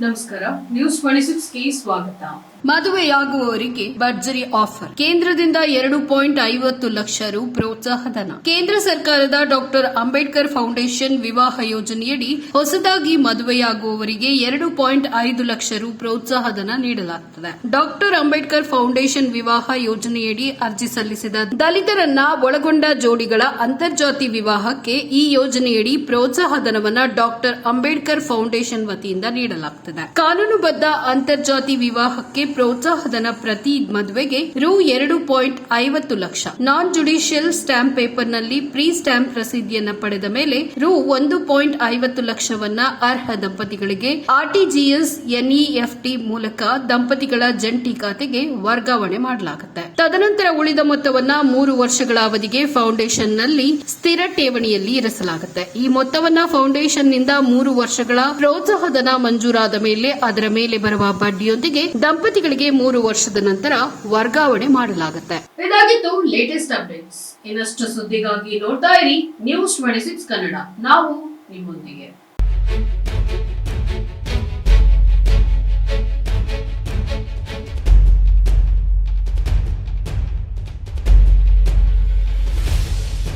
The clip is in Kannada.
ನಮಸ್ಕಾರ. ನ್ಯೂಸ್ ಟ್ವೆಂಟಿ ಸಿಕ್ಸ್ಗೆ ಸ್ವಾಗತ. ಮದುವೆಯಾಗುವವರಿಗೆ ಭರ್ಜರಿ ಆಫರ್. ಕೇಂದ್ರದಿಂದ ಎರಡು ಪಾಯಿಂಟ್ ಐವತ್ತು ಲಕ್ಷ ರು ಪ್ರೋತ್ಸಾಹಧನ. ಕೇಂದ್ರ ಸರ್ಕಾರದ ಡಾಕ್ಟರ್ ಅಂಬೇಡ್ಕರ್ ಫೌಂಡೇಶನ್ ವಿವಾಹ ಯೋಜನೆಯಡಿ ಹೊಸದಾಗಿ ಮದುವೆಯಾಗುವವರಿಗೆ ಎರಡು ಪಾಯಿಂಟ್ ಐದು ಲಕ್ಷ ರು ಪ್ರೋತ್ಸಾಹಧನ ನೀಡಲಾಗುತ್ತದೆ ಡಾಕ್ಟರ್ ಅಂಬೇಡ್ಕರ್ ಫೌಂಡೇಶನ್ ವಿವಾಹ ಯೋಜನೆಯಡಿ ಅರ್ಜಿ ಸಲ್ಲಿಸಿದ ದಲಿತರನ್ನ ಒಳಗೊಂಡ ಜೋಡಿಗಳ ಅಂತರ್ಜಾತಿ ವಿವಾಹಕ್ಕೆ ಈ ಯೋಜನೆಯಡಿ ಪ್ರೋತ್ಸಾಹಧನವನ್ನ ಡಾಕ್ಟರ್ ಅಂಬೇಡ್ಕರ್ ಫೌಂಡೇಶನ್ ವತಿಯಿಂದ ನೀಡಲಾಗುತ್ತದೆ ಕಾನೂನುಬದ್ಧ ಅಂತರ್ಜಾತಿ ವಿವಾಹಕ್ಕೆ ಪ್ರೋತ್ಸಾಹಧನ ಪ್ರತಿ ಮದುವೆಗೆ ರು ಎರಡು ಪಾಯಿಂಟ್ ಐವತ್ತು ಲಕ್ಷ. ನಾನ್ ಜುಡಿಷಿಯಲ್ ಸ್ಟಾಂಪ್ ಪೇಪರ್ನಲ್ಲಿ ಪ್ರೀ ಸ್ಟಾಂಪ್ ರಸೀದಿಯನ್ನ ಪಡೆದ ಮೇಲೆ ರು ಒಂದು ಪಾಯಿಂಟ್ ಐವತ್ತು ಲಕ್ಷವನ್ನ ಅರ್ಹ ದಂಪತಿಗಳಿಗೆ ಆರ್ಟಿಜಿಎಸ್ ಎನ್ಇಎಫ್ಟಿ ಮೂಲಕ ದಂಪತಿಗಳ ಜಂಟಿ ಖಾತೆಗೆ ವರ್ಗಾವಣೆ ಮಾಡಲಾಗುತ್ತೆ. ತದನಂತರ ಉಳಿದ ಮೊತ್ತವನ್ನ ಮೂರು ವರ್ಷಗಳ ಅವಧಿಗೆ ಫೌಂಡೇಶನ್ನಲ್ಲಿ ಸ್ಥಿರ ಠೇವಣಿಯಲ್ಲಿ ಇರಿಸಲಾಗುತ್ತೆ. ಈ ಮೊತ್ತವನ್ನ ಫೌಂಡೇಶನ್ನಿಂದ ಮೂರು ವರ್ಷಗಳ ಪ್ರೋತ್ಸಾಹಧನ ಮಂಜೂರಾದ ಮೇಲೆ ಅದರ ಮೇಲೆ ಬರುವ ಬಡ್ಡಿಯೊಂದಿಗೆ ದಂಪತಿಗಳಿಗೆ ಮೂರು ವರ್ಷದ ನಂತರ ವರ್ಗಾವಣೆ ಮಾಡಲಾಗುತ್ತೆ. ಇದಾಗಿತ್ತು ಲೇಟೆಸ್ಟ್ ಅಪ್ಡೇಟ್ಸ್ ಇನ್ನಷ್ಟು ಸುದ್ದಿಗಾಗಿ ನೋಡ್ತಾ ಇರಿ ನ್ಯೂಸ್ ಟ್ವೆಂಟಿ ಸಿಕ್ಸ್ ಕನ್ನಡ. ನಾವು ನಿಮ್ಮೊಂದಿಗೆ.